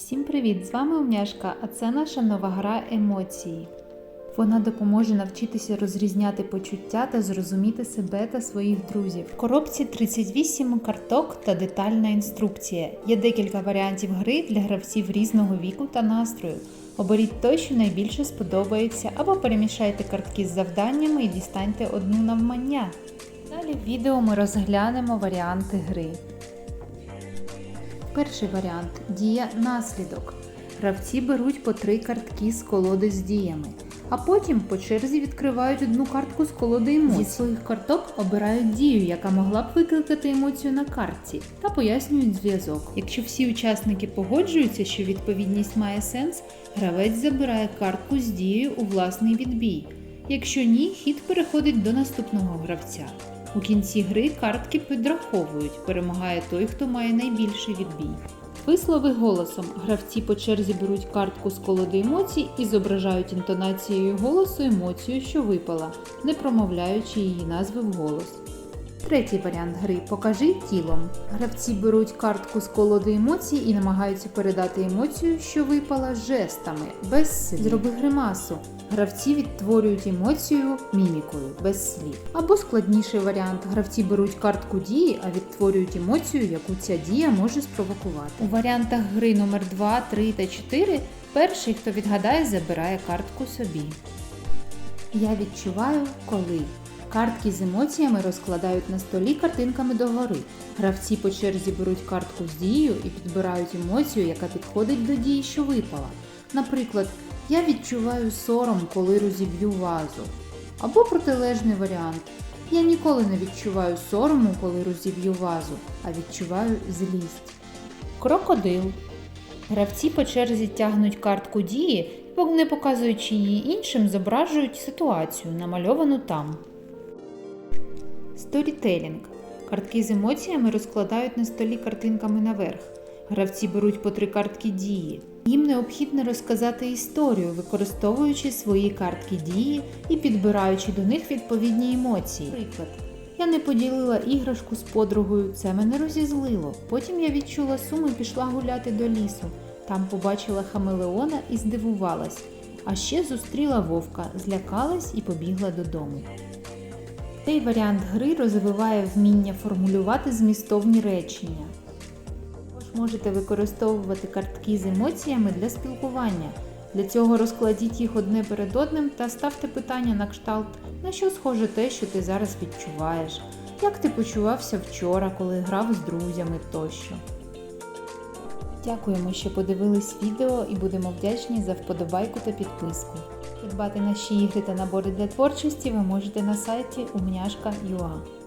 Всім привіт! З вами Умняшка, а це наша нова гра емоції. Вона допоможе навчитися розрізняти почуття та зрозуміти себе та своїх друзів. В коробці 38 карток та детальна інструкція. Є декілька варіантів гри для гравців різного віку та настрою. Оберіть той, що найбільше сподобається, або перемішайте картки з завданнями і дістаньте одну навмання. Далі в відео ми розглянемо варіанти гри. Перший варіант дія наслідок. Гравці беруть по три картки з колоди з діями, а потім по черзі відкривають одну картку з колоди емоцій. Зі своїх карток обирають дію, яка могла б викликати емоцію на картці, та пояснюють зв'язок. Якщо всі учасники погоджуються, що відповідність має сенс, гравець забирає картку з дією у власний відбій. Якщо ні, хід переходить до наступного гравця. У кінці гри картки підраховують, перемагає той, хто має найбільший відбій. Вислови голосом. Гравці по черзі беруть картку з колоди емоцій і зображають інтонацією голосу емоцію, що випала, не промовляючи її назви вголос. Третій варіант гри покажи тілом. Гравці беруть картку з колоди емоцій і намагаються передати емоцію, що випала жестами, без слів. Зроби гримасу. Гравці відтворюють емоцію мімікою, без слів. Або складніший варіант. Гравці беруть картку дії, а відтворюють емоцію, яку ця дія може спровокувати. У варіантах гри номер 2, 3 та 4 перший, хто відгадає, забирає картку собі. Я відчуваю, коли. Картки з емоціями розкладають на столі картинками догори. Гравці по черзі беруть картку з дією і підбирають емоцію, яка підходить до дії, що випала. Наприклад, я відчуваю сором, коли розіб'ю вазу. Або протилежний варіант. Я ніколи не відчуваю сорому, коли розіб'ю вазу, а відчуваю злість. Крокодил. Гравці по черзі тягнуть картку дії, не показуючи її іншим, зображують ситуацію, намальовану там. Сторітелінг. Картки з емоціями розкладають на столі картинками наверх. Гравці беруть по три картки дії. Їм необхідно розказати історію, використовуючи свої картки дії і підбираючи до них відповідні емоції. Приклад. Я не поділила іграшку з подругою, це мене розізлило. Потім я відчула сум і пішла гуляти до лісу. Там побачила хамелеона і здивувалась. А ще зустріла вовка, злякалась і побігла додому. Цей варіант гри розвиває вміння формулювати змістовні речення. Також можете використовувати картки з емоціями для спілкування. Для цього розкладіть їх одне перед одним та ставте питання на кшталт, на що схоже те, що ти зараз відчуваєш, як ти почувався вчора, коли грав з друзями тощо. Дякуємо, що подивились відео і будемо вдячні за вподобайку та підписку. Придбати наші ігри та набори для творчості ви можете на сайті умняшка.ua.